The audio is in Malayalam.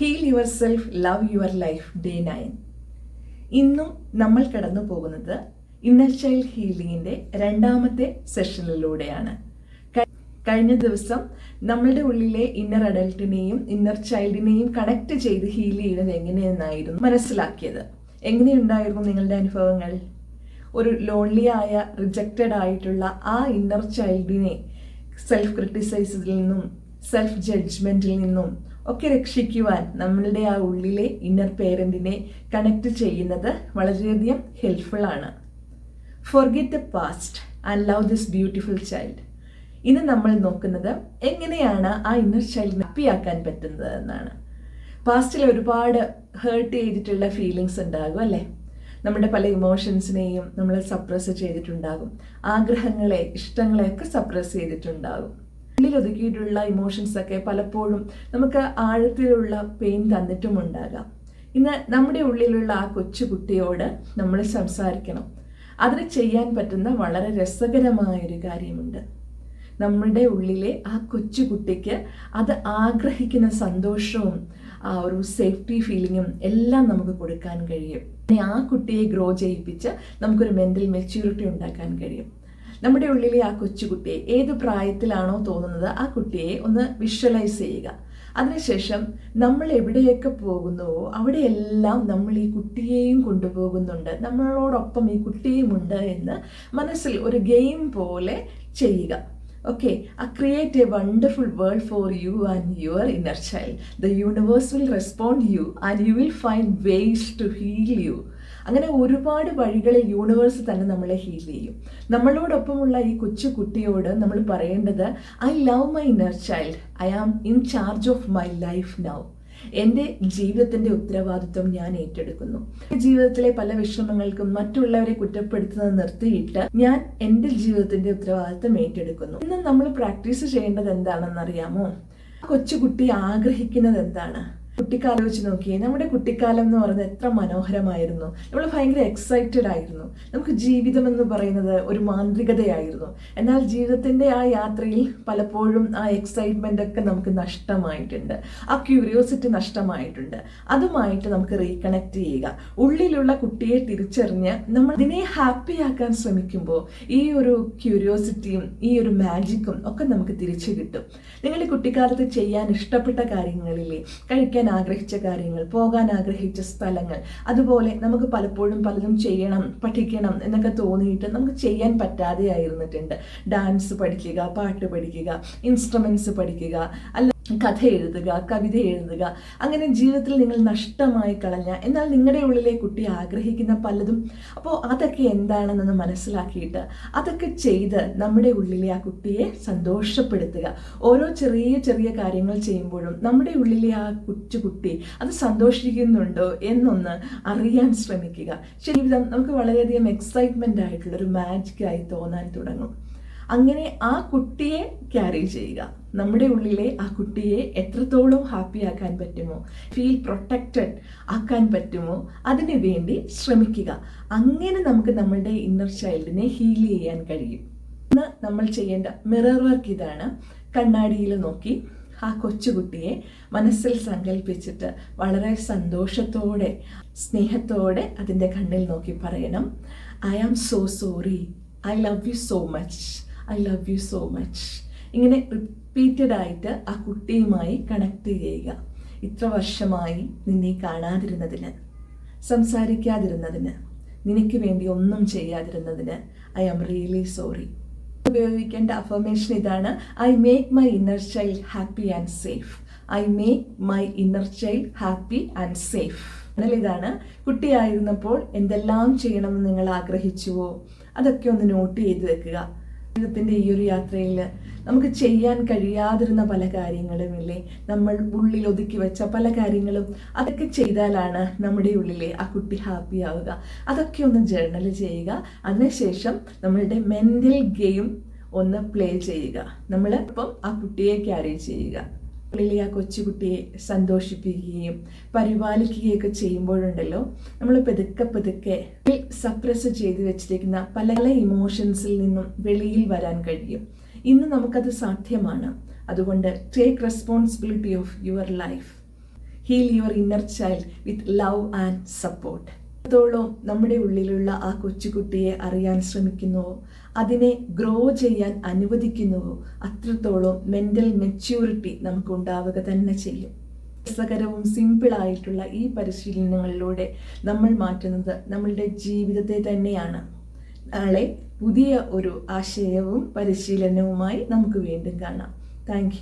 Heal yourself love your life day nine ഇന്നും നമ്മൾ കടന്നു പോകുന്നത് ഇന്നർ ചൈൽഡ് ഹീലിംഗിന്റെ രണ്ടാമത്തെ സെഷനിലൂടെയാണ് കഴിഞ്ഞ ദിവസം നമ്മളുടെ ഉള്ളിലെ ഇന്നർ അഡൽട്ടിനെയും ഇന്നർ ചൈൽഡിനെയും കണക്ട് ചെയ്ത് ഹീൽ ചെയ്യുന്നത് എങ്ങനെയെന്നായിരുന്നു മനസ്സിലാക്കിയത്. എങ്ങനെയുണ്ടായിരുന്നു നിങ്ങളുടെ അനുഭവങ്ങൾ? ഒരു ലോൺലി ആയ റിജക്റ്റഡ് ആയിട്ടുള്ള ആ ഇന്നർ ചൈൽഡിനെ സെൽഫ് ക്രിട്ടിസൈസിൽ നിന്നും സെൽഫ് ജഡ്ജ്മെന്റിൽ നിന്നും ഒക്കെ രക്ഷിക്കുവാൻ നമ്മളുടെ ആ ഉള്ളിലെ ഇന്നർ പേരന്റിനെ കണക്ട് ചെയ്യുന്നത് വളരെയധികം ഹെൽപ്ഫുൾ ആണ്. Forget the past and love this beautiful child ഇന്ന് നമ്മൾ നോക്കുന്നത് എങ്ങനെയാണ് ആ ഇന്നർ ചൈൽഡ് ഹാപ്പിയാക്കാൻ പറ്റുന്നത് എന്നാണ്. പാസ്റ്റിൽ ഒരുപാട് ഹേർട്ട് ചെയ്തിട്ടുള്ള ഫീലിങ്സ് ഉണ്ടാകും അല്ലേ? നമ്മുടെ പല ഇമോഷൻസിനെയും നമ്മൾ സപ്രസ് ചെയ്തിട്ടുണ്ടാകും. ആഗ്രഹങ്ങളെ ഇഷ്ടങ്ങളെയൊക്കെ സപ്രസ് ചെയ്തിട്ടുണ്ടാകും. ഉള്ളിൽ ഒതുക്കിയിട്ടുള്ള ഇമോഷൻസ് ഒക്കെ പലപ്പോഴും നമുക്ക് ആഴത്തിലുള്ള പെയിൻ തന്നിട്ടും ഉണ്ടാകാം ഇന്ന് നമ്മുടെ ഉള്ളിലുള്ള ആ കൊച്ചു കുട്ടിയോട് നമ്മൾ സംസാരിക്കണം. അതിന് ചെയ്യാൻ പറ്റുന്ന വളരെ രസകരമായൊരു കാര്യമുണ്ട്. നമ്മുടെ ഉള്ളിലെ ആ കൊച്ചു കുട്ടിക്ക് അത് ആഗ്രഹിക്കുന്ന സന്തോഷവും ആ ഒരു സേഫ്റ്റി ഫീലിങ്ങും എല്ലാം നമുക്ക് കൊടുക്കാൻ കഴിയും. ആ കുട്ടിയെ ഗ്രോ ചെയ്യിപ്പിച്ച് നമുക്കൊരു മെന്റൽ മെച്യൂരിറ്റി ഉണ്ടാക്കാൻ കഴിയും. നമ്മുടെ ഉള്ളിലെ ആ കൊച്ചുകുട്ടിയെ ഏത് പ്രായത്തിലാണോ തോന്നുന്നത് ആ കുട്ടിയെ ഒന്ന് വിഷ്വലൈസ് ചെയ്യുക. അതിനുശേഷം നമ്മൾ എവിടെയൊക്കെ പോകുന്നുവോ അവിടെയെല്ലാം നമ്മൾ ഈ കുട്ടിയെയും കൊണ്ടുപോകുന്നുണ്ട്. നമ്മളോടൊപ്പം ഈ കുട്ടിയുമുണ്ട് എന്ന് മനസ്സിൽ ഒരു ഗെയിം പോലെ ചെയ്യുക. ഓക്കെ ആ create a wonderful world for you and your inner child the universe will respond you and you will find ways to heal you അങ്ങനെ ഒരുപാട് വഴികളിൽ യൂണിവേഴ്സ് തന്നെ നമ്മളെ ഹീൽ ചെയ്യും. നമ്മളോടൊപ്പമുള്ള ഈ കൊച്ചു കുട്ടിയോട് നമ്മൾ പറയേണ്ടത് I love my inner child I am in charge of my life now എന്റെ ജീവിതത്തിന്റെ ഉത്തരവാദിത്വം ഞാൻ ഏറ്റെടുക്കുന്നു. ജീവിതത്തിലെ പല വിഷമങ്ങൾക്കും മറ്റുള്ളവരെ കുറ്റപ്പെടുത്തുന്നത് നിർത്തിയിട്ട് ഞാൻ എന്റെ ജീവിതത്തിന്റെ ഉത്തരവാദിത്വം ഏറ്റെടുക്കുന്നു. ഇന്ന് നമ്മൾ പ്രാക്ടീസ് ചെയ്യേണ്ടത് എന്താണെന്നറിയാമോ? കൊച്ചുകുട്ടി ആഗ്രഹിക്കുന്നത് എന്താണ്? കുട്ടിക്കാലം വെച്ച് നോക്കിയേ നമ്മുടെ കുട്ടിക്കാലം എന്ന് പറയുന്നത് എത്ര മനോഹരമായിരുന്നു. നമ്മൾ ഭയങ്കര എക്സൈറ്റഡ് ആയിരുന്നു. നമുക്ക് ജീവിതം എന്ന് പറയുന്നത് ഒരു മാന്ത്രികതയായിരുന്നു. എന്നാൽ ജീവിതത്തിന്റെ ആ യാത്രയിൽ പലപ്പോഴും ആ എക്സൈറ്റ്മെന്റ് ഒക്കെ നമുക്ക് നഷ്ടമായിട്ടുണ്ട്. ആ ക്യൂരിയോസിറ്റി നഷ്ടമായിട്ടുണ്ട്. അതുമായിട്ട് നമുക്ക് റീകണക്ട് ചെയ്യുക. ഉള്ളിലുള്ള കുട്ടിയെ തിരിച്ചറിഞ്ഞ് നമ്മൾ ഇതിനെ ഹാപ്പി ആക്കാൻ ശ്രമിക്കുമ്പോൾ ഈ ഒരു ക്യൂരിയോസിറ്റിയും ഈ ഒരു മാജിക്കും ഒക്കെ നമുക്ക് തിരിച്ചു കിട്ടും. നിങ്ങളുടെ കുട്ടിക്കാലത്ത് ചെയ്യാൻ ഇഷ്ടപ്പെട്ട കാര്യങ്ങളിലെ കഴിക്കാൻ ആഗ്രഹിച്ച കാര്യങ്ങൾ പോകാൻ ആഗ്രഹിച്ച സ്ഥലങ്ങൾ. അതുപോലെ നമുക്ക് പലപ്പോഴും പലതും ചെയ്യണം പഠിക്കണം എന്നൊക്കെ തോന്നിയിട്ട് നമുക്ക് ചെയ്യാൻ പറ്റാതെ ആയിരുന്നിട്ടുണ്ട് ഡാൻസ് പഠിക്കുക പാട്ട് പഠിക്കുക ഇൻസ്ട്രുമെന്റ്സ് പഠിക്കുക അല്ല കഥ എഴുതുക കവിത എഴുതുക അങ്ങനെ ജീവിതത്തിൽ നിങ്ങൾ നഷ്ടമായി കളഞ്ഞ എന്നാൽ നിങ്ങളുടെ ഉള്ളിലെ കുട്ടി ആഗ്രഹിക്കുന്ന പലതും അപ്പോൾ അതൊക്കെ എന്താണെന്നൊന്ന് മനസ്സിലാക്കിയിട്ട് അതൊക്കെ ചെയ്ത് നമ്മുടെ ഉള്ളിലെ ആ കുട്ടിയെ സന്തോഷപ്പെടുത്തുക. ഓരോ ചെറിയ ചെറിയ കാര്യങ്ങൾ ചെയ്യുമ്പോഴും നമ്മുടെ ഉള്ളിലെ ആ കൊച്ചു കുട്ടി അത് സന്തോഷിക്കുന്നുണ്ടോ എന്നൊന്ന് അറിയാൻ ശ്രമിക്കുക. ജീവിതം നമുക്ക് വളരെയധികം എക്സൈറ്റ്മെന്റ് ആയിട്ടുള്ള ഒരു മാജിക്കായി തോന്നാൻ തുടങ്ങും. അങ്ങനെ ആ കുട്ടിയെ ക്യാരി ചെയ്യുക. നമ്മുടെ ഉള്ളിലെ ആ കുട്ടിയെ എത്രത്തോളം ഹാപ്പി ആക്കാൻ പറ്റുമോ? ഫീൽ പ്രൊട്ടക്റ്റഡ് ആക്കാൻ പറ്റുമോ? അതിനു വേണ്ടി ശ്രമിക്കുക. അങ്ങനെ നമുക്ക് നമ്മളുടെ ഇന്നർ ചൈൽഡിനെ ഹീൽ ചെയ്യാൻ കഴിയും. ഇന്ന് നമ്മൾ ചെയ്യേണ്ട മിറർ വർക്ക് ഇതാണ്. കണ്ണാടിയിൽ നോക്കി ആ കൊച്ചുകുട്ടിയെ മനസ്സിൽ സങ്കല്പിച്ചിട്ട് വളരെ സന്തോഷത്തോടെ സ്നേഹത്തോടെ അതിന്റെ കണ്ണിൽ നോക്കി പറയണം. I am so sorry I love you so much I love you so much ഇങ്ങനെ റിപ്പീറ്റഡ് ആയിട്ട് ആ കുട്ടിയുമായി കണക്ട് ചെയ്യുക. ഇത്ര വർഷമായി നിന്നെ കാണാതിരുന്നതിന് സംസാരിക്കാതിരുന്നതിന് നിനക്ക് വേണ്ടി ഒന്നും ചെയ്യാതിരുന്നതിന് ഐ ആം റിയലി സോറി ഉപയോഗിക്കേണ്ട അഫർമേഷൻ ഇതാണ്. I make my inner child happy and safe I make my inner child happy and safe എന്നാൽ ഇതാണ്. കുട്ടിയായിരുന്നപ്പോൾ എന്തെല്ലാം ചെയ്യണമെന്ന് നിങ്ങൾ ആഗ്രഹിച്ചുവോ? അതൊക്കെ ഒന്ന് നോട്ട് ചെയ്ത് വെക്കുക. ജീവിതത്തിന്റെ ഈ ഒരു യാത്രയിൽ നമുക്ക് ചെയ്യാൻ കഴിയാതിരുന്ന പല കാര്യങ്ങളും ഇല്ലേ? നമ്മൾ ഉള്ളിൽ ഒതുക്കി വെച്ച പല കാര്യങ്ങളും അതൊക്കെ ചെയ്താലാണ് നമ്മുടെ ഉള്ളിലെ ആ കുട്ടി ഹാപ്പി ആവുക. അതൊക്കെ ഒന്ന് ജേർണൽ ചെയ്യുക. അതിനുശേഷം നമ്മളുടെ മെന്റൽ ഗെയിം ഒന്ന് പ്ലേ ചെയ്യുക. നമ്മൾ ഇപ്പം ആ കുട്ടിയെ ക്യാരി ചെയ്യുക. ഉള്ളിലെ ആ കൊച്ചുകുട്ടിയെ സന്തോഷിപ്പിക്കുകയും പരിപാലിക്കുകയൊക്കെ ചെയ്യുമ്പോഴുണ്ടല്ലോ നമ്മൾ പതുക്കെ പതുക്കെ സപ്രസ് ചെയ്ത് വെച്ചിരിക്കുന്ന പല പല ഇമോഷൻസിൽ നിന്നും വെളിയിൽ വരാൻ കഴിയും. ഇന്ന് നമുക്കത് സാധ്യമാണ്. അതുകൊണ്ട് take responsibility of your life heal your inner child with love and support എത്രത്തോളം നമ്മുടെ ഉള്ളിലുള്ള ആ കൊച്ചുകുട്ടിയെ അറിയാൻ ശ്രമിക്കുന്നുവോ അതിനെ ഗ്രോ ചെയ്യാൻ അനുവദിക്കുന്നുവോ അത്രത്തോളം മെന്റൽ മെച്യൂരിറ്റി നമുക്ക് ഉണ്ടാവുക തന്നെ ചെയ്യും. രസകരവും സിമ്പിളായിട്ടുള്ള ഈ പരിശീലനങ്ങളിലൂടെ നമ്മൾ മാറ്റുന്നത് നമ്മളുടെ ജീവിതത്തെ തന്നെയാണ്. നാളെ പുതിയ ഒരു ആശയവും പരിശീലനവുമായി നമുക്ക് വീണ്ടും കാണാം. താങ്ക്